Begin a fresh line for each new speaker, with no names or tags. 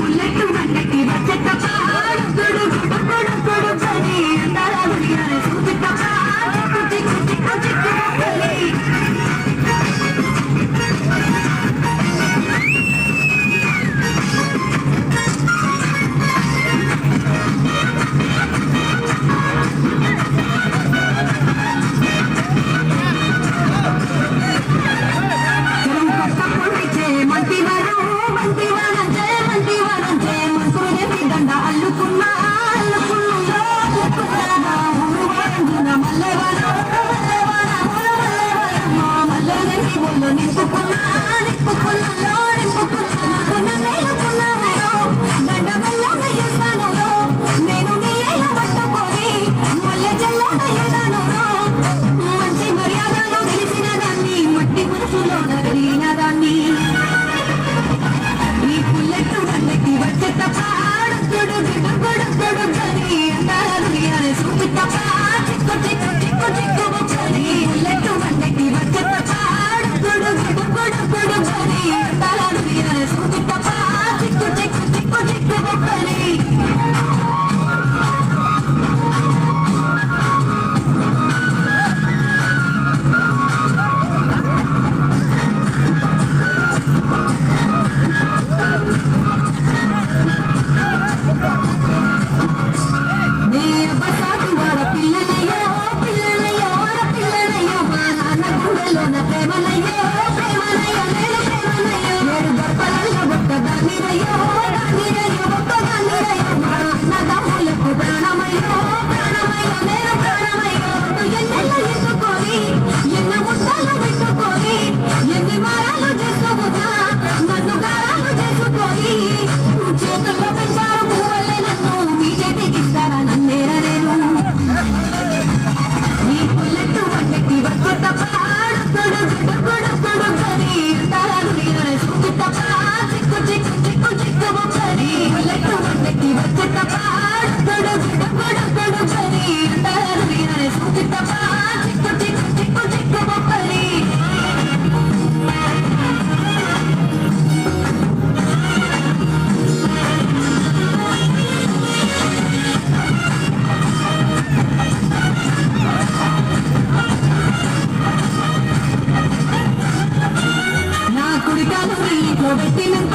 Bullet వండకి వచ్చట పాడుతుడు అప్పుడు పొడుచని Thank you. Mueve, tienen